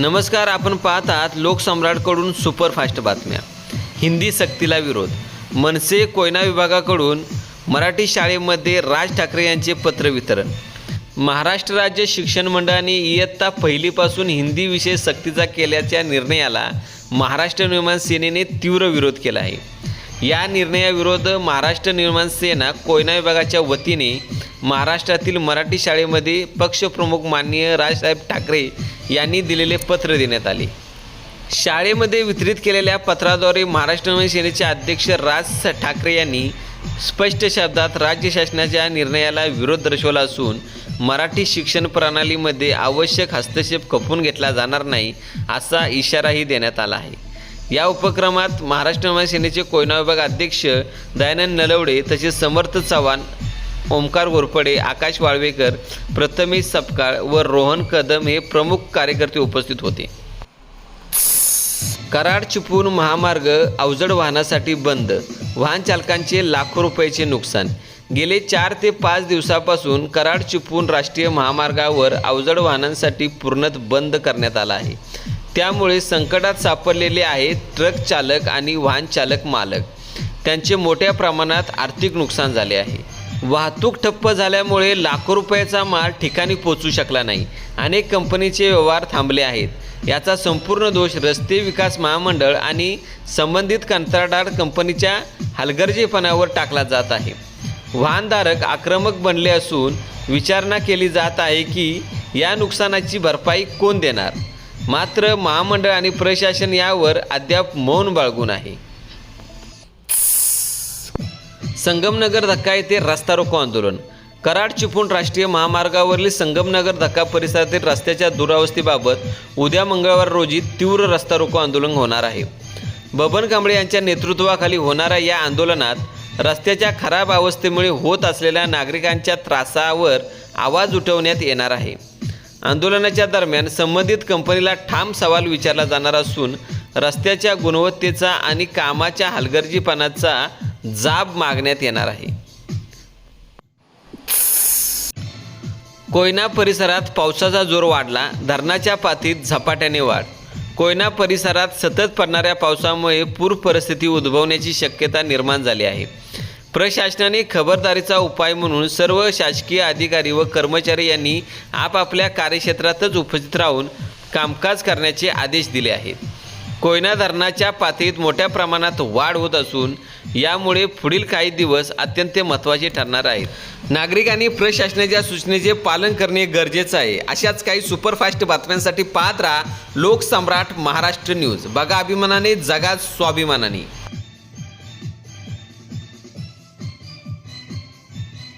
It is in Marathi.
नमस्कार आपण पाहत आहात लोकसम्राटकडून सुपरफास्ट बातम्या. हिंदी सक्तीला विरोध. मनसे कोयना विभागाकडून मराठी शाळेमध्ये राज ठाकरे यांचे पत्र वितरण. महाराष्ट्र राज्य शिक्षण मंडळाने इयत्ता पहिलीपासून हिंदी विषय सक्तीचा केल्याच्या निर्णयाला महाराष्ट्र निर्माण सेनेने तीव्र विरोध केला आहे. या निर्णयाविरोध महाराष्ट्र निर्माण सेना कोयना विभागाच्या वतीने महाराष्ट्रातील मराठी शाळेमध्ये पक्षप्रमुख माननीय राजसाहेब ठाकरे यांनी दिलेले पत्र देण्यात आले. शाळेमध्ये वितरित केलेल्या पत्राद्वारे महाराष्ट्र नवसेनेचे सेनेचे अध्यक्ष राज ठाकरे यांनी स्पष्ट शब्दात राज्य शासनाच्या निर्णयाला विरोध दर्शवला असून मराठी शिक्षण प्रणालीमध्ये आवश्यक हस्तक्षेप खपून घेतला जाणार नाही असा इशाराही देण्यात आला आहे. या उपक्रमात महाराष्ट्र नवसेनेचे सेनेचे कोयना विभाग अध्यक्ष दयानंद नलवडे तसेच समर्थ चव्हाण ओमकार घोरपडे आकाश वाळवेकर प्रथमेश सपकाळ व रोहन कदम हे प्रमुख कार्यकर्ते उपस्थित होते. कराड चिपळूण महामार्ग अवजड वाहनासाठी बंद. वाहन चालकांचे लाखो रुपयाचे नुकसान. गेले चार ते पाच दिवसापासून कराड चिपळूण राष्ट्रीय महामार्गावर अवजड वाहनांसाठी पूर्णत बंद करण्यात आला आहे. त्यामुळे संकटात सापडलेले आहेत ट्रक चालक आणि वाहन चालक मालक. त्यांचे मोठ्या प्रमाणात आर्थिक नुकसान झाले आहे. वाहतूक ठप्प झाल्यामुळे लाखो रुपयाचा माल ठिकाणी पोचू शकला नाही. अनेक कंपनीचे व्यवहार थांबले आहेत. याचा संपूर्ण दोष रस्ते विकास महामंडळ आणि संबंधित कंत्राटदार कंपनीच्या हलगर्जीपणावर टाकला जात आहे. वाहनधारक आक्रमक बनले असून विचारणा केली जात आहे की या नुकसानाची भरपाई कोण देणार? मात्र महामंडळ आणि प्रशासन यावर अद्याप मौन बाळगून आहे. संगमनगर धक्का येथे रस्ता रोको आंदोलन. कराड चिपळूण राष्ट्रीय महामार्गावरील संगमनगर धक्का परिसरातील रस्त्याच्या दुरावस्थेबाबत उद्या मंगळवार रोजी तीव्र रस्ता रोको आंदोलन होणार आहे. बबन कांबळे यांच्या नेतृत्वाखाली होणाऱ्या या आंदोलनात रस्त्याच्या खराब अवस्थेमुळे होत असलेल्या नागरिकांच्या त्रासावर आवाज उठवण्यात येणार आहे. आंदोलनाच्या दरम्यान संबंधित कंपनीला ठाम सवाल विचारला जाणार असून रस्त्याच्या गुणवत्तेचा आणि कामाच्या हलगर्जीपणाचा जाब मागण्यात येणार आहे. कोयना परिसरात पावसाचा जोर वाढला धरणाच्या पातीत झपाट्याने वाढ. कोयना परिसरात सतत पडणाऱ्या पावसामुळे पूर परिस्थिती उद्भवण्याची शक्यता निर्माण झाली आहे. प्रशासनाने खबरदारीचा उपाय म्हणून सर्व शासकीय अधिकारी व कर्मचारी यांनी आपापल्या कार्यक्षेत्रातच उपस्थित राहून कामकाज करण्याचे आदेश दिले आहेत. कोयना धरणाच्या पातळीत मोठ्या प्रमाणात वाढ होत असून यामुळे पुढील काही दिवस अत्यंत महत्त्वाचे ठरणार आहेत. नागरिकांनी प्रशासनाच्या सूचनेचे पालन करणे गरजेचं आहे. अशाच काही सुपरफास्ट बातम्यांसाठी पाहत राहा लोकसम्राट महाराष्ट्र न्यूज. बघा अभिमानाने जगात स्वाभिमानाने.